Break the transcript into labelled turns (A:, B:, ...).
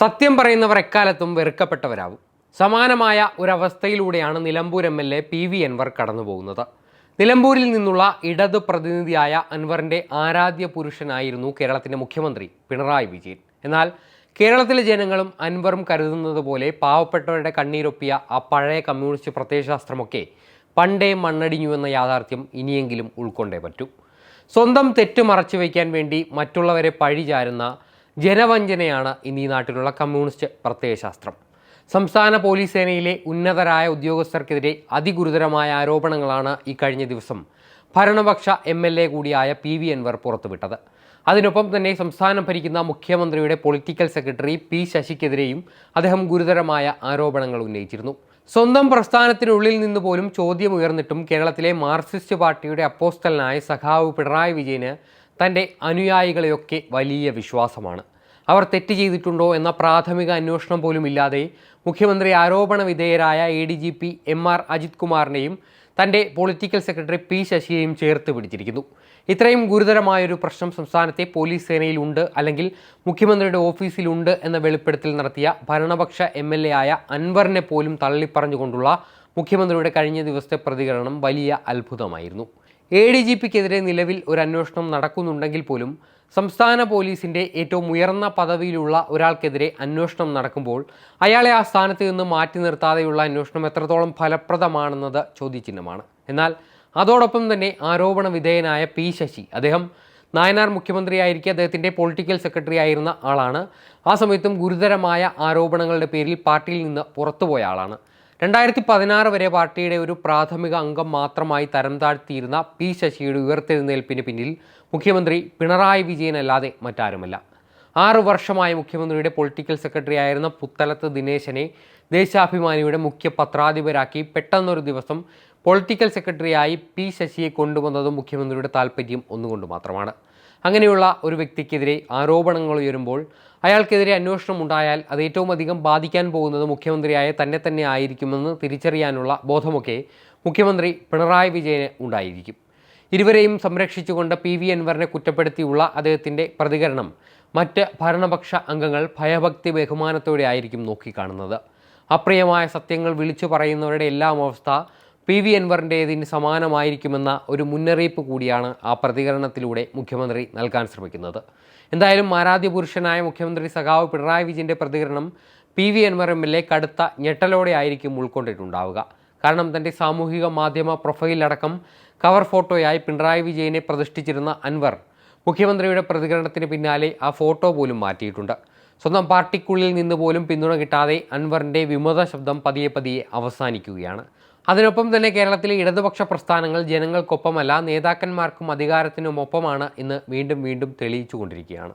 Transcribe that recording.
A: സത്യം പറയുന്നവർ എക്കാലത്തും വെറുക്കപ്പെട്ടവരാകും സമാനമായ ഒരവസ്ഥയിലൂടെയാണ് Nilambur M L A P V Anvar കടന്നുപോകുന്നത്. നിലമ്പൂരിൽ നിന്നുള്ള ഇടത് പ്രതിനിധിയായ അൻവറിന്റെ ആരാധ്യ പുരുഷനായിരുന്നു കേരളത്തിന്റെ മുഖ്യമന്ത്രി പിണറായി വിജയൻ. എന്നാൽ കേരളത്തിലെ ജനങ്ങളും അൻവറും കരുതുന്നത് പോലെ പാവപ്പെട്ടവരുടെ കണ്ണീരൊപ്പിയ ആ പഴയ കമ്മ്യൂണിസ്റ്റ് പ്രത്യയശാസ്ത്രമൊക്കെ പണ്ടേ മണ്ണടിഞ്ഞുവെന്ന യാഥാർത്ഥ്യം ഇനിയെങ്കിലും ഉൾക്കൊണ്ടേ പറ്റൂ. സ്വന്തം തെറ്റ് മറച്ചു വയ്ക്കാൻ വേണ്ടി മറ്റുള്ളവരെ പഴിചാരുന്ന ജനവഞ്ചനയാണ് ഇന്ന് ഈ നാട്ടിലുള്ള കമ്മ്യൂണിസ്റ്റ് പ്രത്യയശാസ്ത്രം. സംസ്ഥാന പോലീസ് സേനയിലെ ഉന്നതരായ ഉദ്യോഗസ്ഥർക്കെതിരെ അതിഗുരുതരമായ ആരോപണങ്ങളാണ് ഈ കഴിഞ്ഞ ദിവസം ഭരണപക്ഷ എം എൽ എ കൂടിയായ പി വി എൻവർ പുറത്തുവിട്ടത്. അതിനൊപ്പം തന്നെ സംസ്ഥാനം ഭരിക്കുന്ന മുഖ്യമന്ത്രിയുടെ പൊളിറ്റിക്കൽ സെക്രട്ടറി പി ശശിക്കെതിരെയും അദ്ദേഹം ഗുരുതരമായ ആരോപണങ്ങൾ ഉന്നയിച്ചിരുന്നു. സ്വന്തം പ്രസ്ഥാനത്തിനുള്ളിൽ നിന്ന് പോലും ചോദ്യം ഉയർന്നിട്ടും കേരളത്തിലെ മാർക്സിസ്റ്റ് പാർട്ടിയുടെ അപ്പോസ്റ്റലിനായ സഖാവ് പിണറായി വിജയന് തന്റെ അനുയായികളെയൊക്കെ വലിയ വിശ്വാസമാണ്. അവർ തെറ്റ് ചെയ്തിട്ടുണ്ടോ എന്ന പ്രാഥമിക അന്വേഷണം പോലും ഇല്ലാതെ മുഖ്യമന്ത്രി ആരോപണ വിധേയരായ A D G P M R Ajith കുമാറിനെയും തന്റെ പൊളിറ്റിക്കൽ സെക്രട്ടറി പി ശശിയെയും ചേർത്ത് പിടിച്ചിരിക്കുന്നു. ഇത്രയും ഗുരുതരമായൊരു പ്രശ്നം സംസ്ഥാനത്തെ പോലീസ് സേനയിലുണ്ട് അല്ലെങ്കിൽ മുഖ്യമന്ത്രിയുടെ ഓഫീസിലുണ്ട് എന്ന വെളിപ്പെടുത്തൽ നടത്തിയ ഭരണപക്ഷ എം എൽ എ ആയ അൻവറിനെ പോലും തള്ളിപ്പറഞ്ഞുകൊണ്ടുള്ള മുഖ്യമന്ത്രിയുടെ കഴിഞ്ഞ ദിവസത്തെ പ്രതികരണം വലിയ അത്ഭുതമായിരുന്നു. എ ഡി ജി പിക്കെതിരെ നിലവിൽ ഒരു അന്വേഷണം നടക്കുന്നുണ്ടെങ്കിൽ പോലും സംസ്ഥാന പോലീസിന്റെ ഏറ്റവും ഉയർന്ന പദവിയിലുള്ള ഒരാൾക്കെതിരെ അന്വേഷണം നടക്കുമ്പോൾ അയാളെ ആ സ്ഥാനത്ത് നിന്ന് മാറ്റി നിർത്താതെയുള്ള അന്വേഷണം എത്രത്തോളം ഫലപ്രദമാണെന്നത് ചോദ്യചിഹ്നമാണ്. എന്നാൽ അതോടൊപ്പം തന്നെ ആരോപണ വിധേയനായ പി ശശി അദ്ദേഹം നായനാർ മുഖ്യമന്ത്രിയായിരിക്കെ അദ്ദേഹത്തിന്റെ പൊളിറ്റിക്കൽ സെക്രട്ടറി ആയിരുന്ന ആളാണ്. ആ സമയത്തും ഗുരുതരമായ ആരോപണങ്ങളുടെ പേരിൽ പാർട്ടിയിൽ നിന്ന് പുറത്തുപോയ ആളാണ്. രണ്ടായിരത്തി പതിനാറ് വരെ പാർട്ടിയുടെ ഒരു പ്രാഥമിക അംഗം മാത്രമായി തരം താഴ്ത്തിയിരുന്ന പി ശശിയുടെ ഉയർത്തെഴുന്നേൽപ്പിന് പിന്നിൽ മുഖ്യമന്ത്രി പിണറായി വിജയനല്ലാതെ മറ്റാരുമല്ല. ആറു വർഷമായ മുഖ്യമന്ത്രിയുടെ പൊളിറ്റിക്കൽ സെക്രട്ടറി ആയിരുന്ന പുത്തലത്ത് ദിനേശനെ ദേശാഭിമാനിയുടെ മുഖ്യ പത്രാധിപരാക്കി പെട്ടെന്നൊരു ദിവസം പൊളിറ്റിക്കൽ സെക്രട്ടറിയായി പി ശശിയെ കൊണ്ടുവന്നതും മുഖ്യമന്ത്രിയുടെ താല്പര്യം ഒന്നുകൊണ്ട് മാത്രമാണ്. അങ്ങനെയുള്ള ഒരു വ്യക്തിക്കെതിരെ ആരോപണങ്ങൾ ഉയരുമ്പോൾ അയാൾക്കെതിരെ അന്വേഷണം ഉണ്ടായാൽ അത് ഏറ്റവും അധികം ബാധിക്കാൻ പോകുന്നത് മുഖ്യമന്ത്രിയായ തന്നെ തന്നെ ആയിരിക്കുമെന്ന് തിരിച്ചറിയാനുള്ള ബോധമൊക്കെ മുഖ്യമന്ത്രി പിണറായി വിജയന് ഉണ്ടായിരിക്കും. ഇരുവരെയും സംരക്ഷിച്ചുകൊണ്ട് പി വി അൻവറിനെ കുറ്റപ്പെടുത്തിയുള്ള അദ്ദേഹത്തിന്റെ പ്രതികരണം മറ്റ് ഭരണപക്ഷ അംഗങ്ങൾ ഭയഭക്തി ബഹുമാനത്തോടെ ആയിരിക്കും നോക്കിക്കാണുന്നത്. അപ്രിയമായ സത്യങ്ങൾ വിളിച്ചു പറയുന്നവരുടെ എല്ലാം അവസ്ഥ പി വി അൻവറിന്റേതിന് സമാനമായിരിക്കുമെന്ന ഒരു മുന്നറിയിപ്പ് കൂടിയാണ് ആ പ്രതികരണത്തിലൂടെ മുഖ്യമന്ത്രി നൽകാൻ ശ്രമിക്കുന്നത്. എന്തായാലും ആരാധ്യ പുരുഷനായ മുഖ്യമന്ത്രി സഖാവ് പിണറായി വിജയന്റെ പ്രതികരണം P V Anvar M L A കടുത്ത ഞെട്ടലോടെ ആയിരിക്കും ഉൾക്കൊണ്ടിട്ടുണ്ടാവുക. കാരണം തന്റെ സാമൂഹിക മാധ്യമ പ്രൊഫൈലടക്കം കവർ ഫോട്ടോയായി പിണറായി വിജയനെ പ്രതിഷ്ഠിച്ചിരുന്ന അൻവർ മുഖ്യമന്ത്രിയുടെ പ്രതികരണത്തിന് പിന്നാലെ ആ ഫോട്ടോ പോലും മാറ്റിയിട്ടുണ്ട്. സ്വന്തം പാർട്ടിക്കുള്ളിൽ നിന്ന് പോലും പിന്തുണ കിട്ടാതെ അൻവറിന്റെ വിമത ശബ്ദം പതിയെ പതിയെ അവസാനിക്കുകയാണ്. അതിനൊപ്പം തന്നെ കേരളത്തിലെ ഇടതുപക്ഷ പ്രസ്ഥാനങ്ങൾ ജനങ്ങൾക്കൊപ്പമല്ല നേതാക്കന്മാർക്കും അധികാരത്തിനുമൊപ്പമാണ് ഇന്ന് വീണ്ടും വീണ്ടും തെളിയിച്ചുകൊണ്ടിരിക്കുകയാണ്.